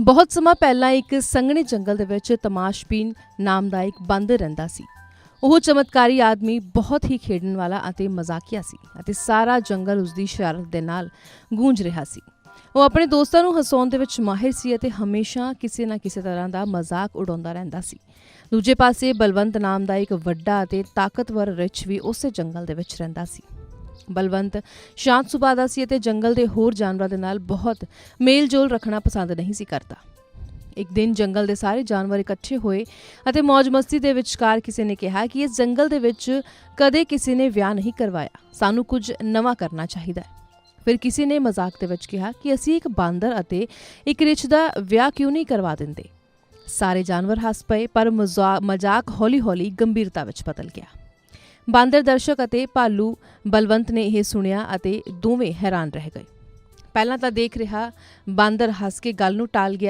ਬਹੁਤ ਸਮਾਂ ਪਹਿਲਾਂ ਇੱਕ ਸੰਘਣੇ ਜੰਗਲ ਦੇ ਵਿੱਚ ਤਮਾਸ਼ਬੀਨ ਨਾਮ ਦਾ ਇੱਕ ਬੰਦ ਰਹਿੰਦਾ ਸੀ। ਉਹ ਚਮਤਕਾਰੀ ਆਦਮੀ ਬਹੁਤ ਹੀ ਖੇਡਣ ਵਾਲਾ ਅਤੇ ਮਜ਼ਾਕੀਆ ਸੀ ਅਤੇ ਸਾਰਾ ਜੰਗਲ ਉਸ ਦੀ ਸ਼ਰਾਰਤ ਦੇ ਨਾਲ ਗੂੰਜ ਰਿਹਾ ਸੀ। ਉਹ ਆਪਣੇ ਦੋਸਤਾਂ ਨੂੰ ਹਸਾਉਣ ਦੇ ਵਿੱਚ ਮਾਹਿਰ ਸੀ ਅਤੇ ਹਮੇਸ਼ਾ ਕਿਸੇ ਨਾ ਕਿਸੇ ਤਰ੍ਹਾਂ ਦਾ ਮਜ਼ਾਕ ਉਡਾਉਂਦਾ ਰਹਿੰਦਾ ਸੀ। ਦੂਜੇ ਪਾਸੇ ਬਲਵੰਤ ਨਾਮ ਦਾ ਇੱਕ ਵੱਡਾ ਅਤੇ ਤਾਕਤਵਰ ਰਿਛ ਵੀ ਉਸੇ ਜੰਗਲ ਦੇ ਵਿੱਚ ਰਹਿੰਦਾ ਸੀ। ਬਲਵੰਤ, ਸ਼ਾਂਤ ਸੁਭਾਅ ਦਾ ਸੀ ਅਤੇ ਜੰਗਲ ਦੇ ਹੋਰ ਜਾਨਵਰਾਂ ਦੇ ਨਾਲ ਬਹੁਤ ਮੇਲ-ਜੋਲ ਰੱਖਣਾ ਪਸੰਦ ਨਹੀਂ ਸੀ ਕਰਦਾ ਇੱਕ ਦਿਨ ਜੰਗਲ ਦੇ ਸਾਰੇ ਜਾਨਵਰ ਇਕੱਠੇ ਹੋਏ ਅਤੇ ਮौज-ਮਸਤੀ ਦੇ ਵਿਚਕਾਰ ਕਿਸੇ ਨੇ ਕਿਹਾ ਕਿ ਇਸ ਜੰਗਲ ਦੇ ਵਿੱਚ ਕਦੇ ਕਿਸੇ ਨੇ ਵਿਆਹ ਨਹੀਂ ਕਰਵਾਇਆ। ਸਾਨੂੰ ਕੁਝ ਨਵਾਂ ਕਰਨਾ ਚਾਹੀਦਾ ਹੈ। ਫਿਰ ਕਿਸੇ ਨੇ ਮਜ਼ਾਕ ਦੇ ਵਿੱਚ ਕਿਹਾ ਕਿ ਅਸੀਂ ਇੱਕ ਬਾਂਦਰ ਅਤੇ ਇੱਕ ਰਿਛ ਦਾ ਵਿਆਹ ਕਿਉਂ ਨਹੀਂ ਕਰਵਾ ਦਿੰਦੇ? ਸਾਰੇ ਜਾਨਵਰ ਹੱਸ ਪਏ, ਪਰ ਮਜ਼ਾਕ ਹੌਲੀ-ਹੌਲੀ ਗੰਭੀਰਤਾ ਵਿੱਚ ਬਦਲ ਗਿਆ। ਬਾਂਦਰ ਦਰਸ਼ਕ ਅਤੇ ਭਾਲੂ ਬਲਵੰਤ ਨੇ ਇਹ ਸੁਣਿਆ ਅਤੇ ਦੋਵੇਂ ਹੈਰਾਨ ਰਹਿ ਗਏ। ਪਹਿਲਾਂ ਤਾਂ ਦੇਖ ਰਿਹਾ ਬਾਂਦਰ ਹੱਸ ਕੇ ਗੱਲ ਨੂੰ ਟਾਲ ਗਿਆ।